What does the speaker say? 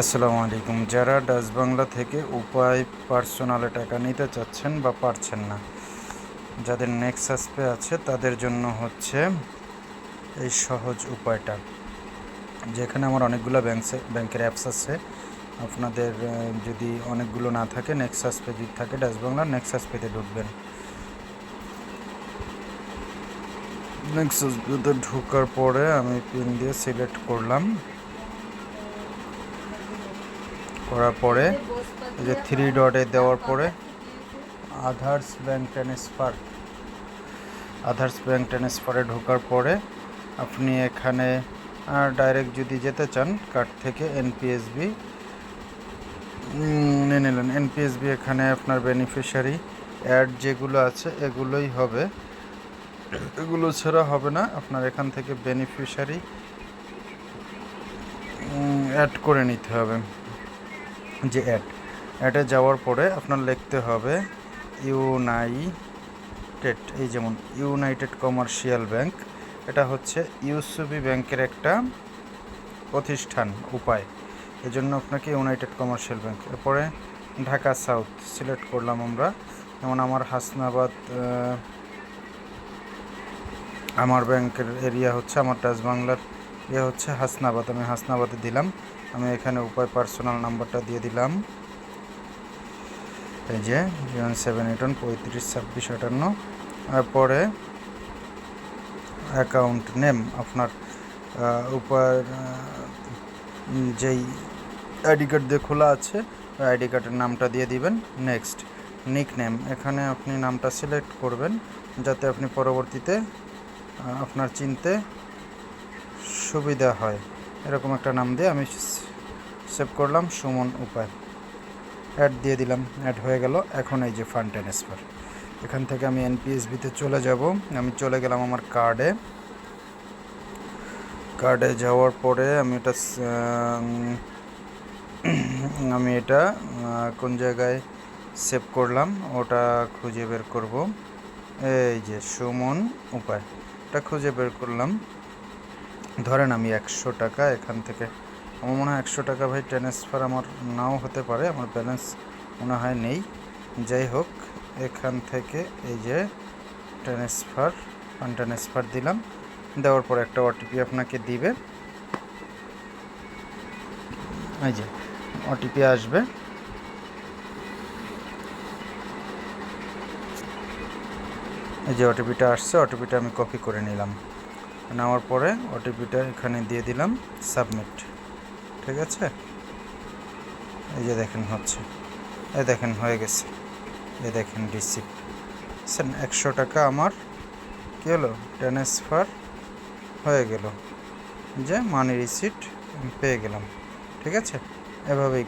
আসসালামু আলাইকুম। যারা ডাচ বাংলা থেকে উপায় পার্সোনালে টাকা নিতে চাচ্ছেন বা পারছেন না, যাদের নেক্সাস পে আছে, তাদের জন্য হচ্ছে এই সহজ উপায়টা। যেখানে আমার অনেকগুলো ব্যাংকসে ব্যাংকের অ্যাপস আছে। আপনাদের যদি অনেকগুলো না থাকে নেক্সাস যদি থাকে, ডাচ বাংলা নেক্সাস পেতে ঢুকবেন। নেক্সাস ঢোকার পরে আমি পিন দিয়ে সিলেক্ট করলাম। করার পরে এই যে থ্রি ডটে দেওয়ার পরে Aadhaar's bank transfer Aadhaar's bank ট্রান্সফারে ঢোকার পরে আপনি এখানে ডাইরেক্ট যদি যেতে চান কার্ড থেকে এনপিএসবি নিয়ে নিলেন। এনপিএসবি এখানে আপনার বেনিফিশিয়ারি অ্যাড যেগুলো আছে এগুলোই হবে। এগুলো ছাড়া হবে না। আপনার এখান থেকে বেনিফিশিয়ারি অ্যাড করে নিতে হবে। যে অ্যাড অ্যাডে যাওয়ার পরে আপনার লিখতে হবে ইউনাইটেড এই যেমন ইউনাইটেড কমার্শিয়াল ব্যাংক এটা হচ্ছে ইউসুবি ব্যাংকের একটা প্রতিষ্ঠান, উপায়। এজন্য আপনাকে ইউনাইটেড কমার্শিয়াল ব্যাংক এরপরে ঢাকা সাউথ সিলেক্ট করলাম আমরা। যেমন আমার হাসনাবাদ আমার ব্যাংকের এরিয়া হচ্ছে আমার টাচ বাংলার ইয়ে হচ্ছে হাসনাবাদ। আমি হাসনাবাদে দিলাম। আমি এখানে উপায় পার্সোনাল নাম্বারটা দিয়ে দিলাম। এই যে, জিরো সেভেন এইট ওয়ান পঁয়ত্রিশ ছাব্বিশ আটান্ন। তারপরে অ্যাকাউন্ট নেম, আপনার উপায় যেই আইডি কার্ড দিয়ে খোলা আছে আইডি কার্ডের নামটা দিয়ে দিবেন। নেক্সট নিক নেম এখানে আপনি নামটা সিলেক্ট করবেন, যাতে আপনি পরবর্তীতে আপনার চিনতে সুবিধা হয়। এরকম একটা নাম দিয়ে আমি সেভ করলাম সুমন উপায়। অ্যাড দিয়ে দিলাম, অ্যাড হয়ে গেল এখন এই যে ফান্ড ট্রান্সফার এখান থেকে আমি এনপিএসবিতে চলে যাব। আমি চলে গেলাম আমার কার্ডে কার্ডে যাওয়ার পরে আমি এটা আমি এটা কোন জায়গায় সেভ করলাম? ওটা খুঁজে বের করব। এই যে সুমন উপায়। এটা খুঁজে বের করলাম। ধরেন আমি একশো টাকা এখান থেকে, আমার মনে হয় একশো টাকা ভাই ট্রান্সফার আমার নাও হতে পারে, আমার ব্যালেন্স মনে হয় নেই। যাই হোক, এখান থেকে এই যে ট্রান্সফার ফান্ড ট্রান্সফার দিলাম। দেওয়ার পর একটা ওটিপি আপনাকে দিবে। এই যে ওটিপি আসবে। এই যে ওটিপিটা আসছে ওটিপিটা আমি কপি করে নিলাম। নেওয়ার পরে ওটিপিটা এখানে দিয়ে দিলাম সাবমিট ঠিক আছে? এই যে দেখেন হচ্ছে। এই দেখেন, হয়ে গেছে। এই দেখেন রিসিপ্ট স্যার একশো টাকা আমার কী হলো? ট্রান্সফার হয়ে গেল। যে মানি রিসিপ্ট পেয়ে গেলাম। ঠিক আছে? এভাবেই